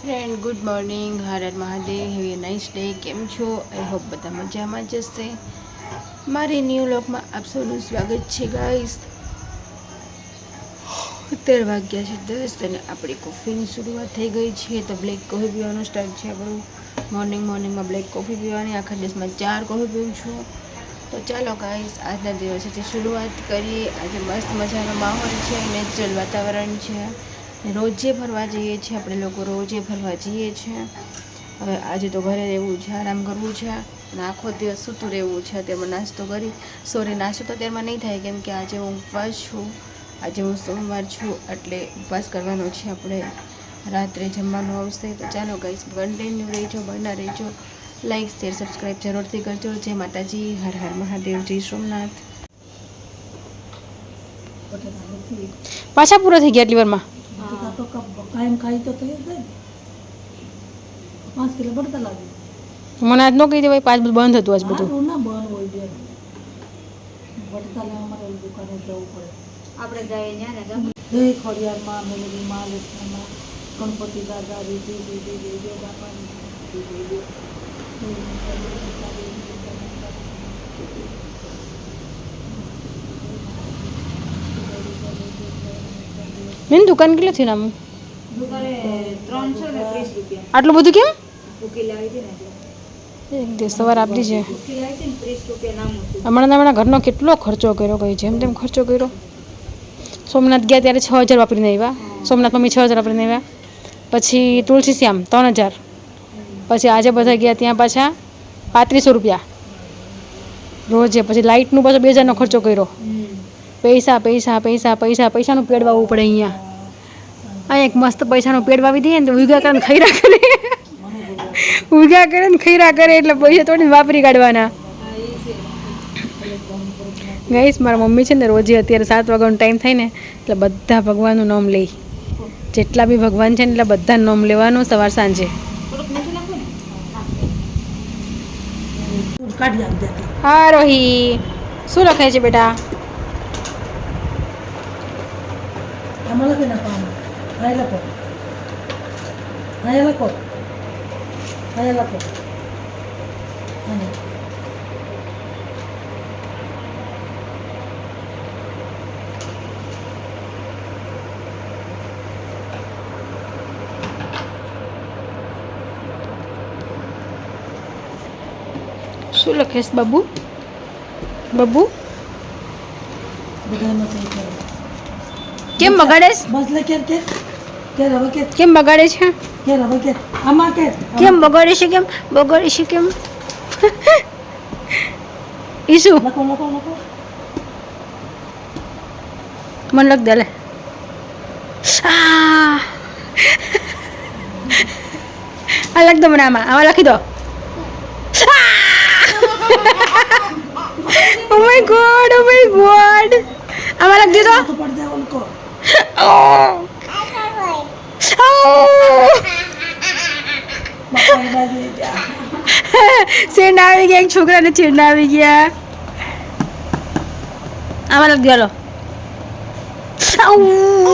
Friend good morning Har Har Mahadev have a nice day કેમ છો? I hope બધા મજામાં જ હશે. મારી ન્યૂ લોકમાં આપ સૌનું સ્વાગત છે ગાઈસ અત્યાર વાગ્યા છે દસ અને આપણી કોફીની શરૂઆત થઈ ગઈ છે, તો બ્લેક કોફી પીવાનું સ્ટાર્ટ છે આપણું. મોર્નિંગ મોર્નિંગમાં બ્લેક કોફી પીવાની, આખા દિવસમાં ચાર કોફી પીવું છું. તો ચાલો ગાઈસ આજના દિવસેથી શરૂઆત કરીએ. આજે મસ્ત મજાનો માહોલ છે નેચરલ વાતાવરણ છે. રોજે ફરવા જઈએ છીએ, આપણે લોકો રોજે ફરવા જઈએ છીએ. હવે આજે તો ઘરે રહેવું છે, આરામ કરવું છે અને આખો દિવસ સૂતું રહેવું છે તેમાં નાસ્તો કરી. સોરી નાસ્તો તો અત્યારમાં નહીં થાય કેમ કે આજે હું ઉપવાસ છું. આજે હું સોમવાર છું, એટલે ઉપવાસ કરવાનો છે આપણે. રાત્રે જમવાનું આવશે તો ચાલો ગઈશ કન્ટિન્યુ રહેજો, બના રહેજો. લાઈક શેર સબસ્ક્રાઈબ જરૂરથી કરજો. જય માતાજી, હર હર મહાદેવ, જય સોમનાથ. પાછા પૂરા થઈ ગયા એટલી વારમાં કાયમ ખાઈ તો થઈ જાય. પાંચ કિલો બળતા લાગે. મને આજ ન કહી દેવાય પાંચ બધું બંધ હતું આજ બધું. ના બંધ હોય બેન. બટકા લેવા માટે દુકાને જવું પડે. આપણે જઈએ ત્યાં ને જય ખોડિયારમાં મેલડીમાં લક્ષ્મણમાં ગણપતિ દાદા રીતિ દીદી દેજો બાપાની દેજો. મેં દુકાન કેટલી થી નામ આટલું બધું કેમ? એક દિવસ સવાર આપ હતું હમણાં હમણાં ઘરનો કેટલો ખર્ચો કર્યો કઈ જેમ તેમ ખર્ચો કર્યો. સોમનાથ ગયા ત્યારે છ હજાર વાપરીને આવ્યા. સોમનાથ મમ્મી છ હજાર વાપરીને આવ્યા. પછી તુલસી શ્યામ ત્રણ હજાર. પછી આજે બધા ગયા ત્યાં પાછા પાંત્રીસો રૂપિયા. રોજે. પછી લાઇટનું પાછો બે હજારનો ખર્ચો કર્યો. પૈસા પૈસા પૈસા પૈસા પૈસાનું પેડવા પડે અહીંયા. અહીંયા એક મસ્ત પૈસાનો પેડ વાવી દઈએ ને તો ઉગા કરીને ખૈરા કરે. ઉગા કરે ને ખૈરા કરે એટલે પૈસા થોડીને વાપરી કાઢવાના. ગઈશ, મારા મમ્મી છે ને રોજે અત્યારે સાત વાગ્યાનો ટાઈમ થાય ને એટલે બધા ભગવાનનું નામ લે જેટલા બી ભગવાન છે ને એટલે બધાનું નામ લેવાનું સવાર સાંજે. હા, રોહી. શું લખાય છે બેટા? આમાં લખી નાખવાનું હા લખો હા લખો હા લખો હા શું લખેશ બાબુ બાબુ બધામાં થઈ જાય કેમ બગાડેશ બસ લે કે કે કે હવે કે કેમ બગાડે છે? કેમ બગાડે છે કેમ? બગાડે છે કેમ? ઈસુ મને લખ દે આ લખ દો મને આમાં. આમાં લખી દો. Oh my God oh my God આમાં લખ દીધો. સેન્ડ આવી ગયા એક છોકરાને છેડ આવી ગયા આમાં લગ ગયો Oh!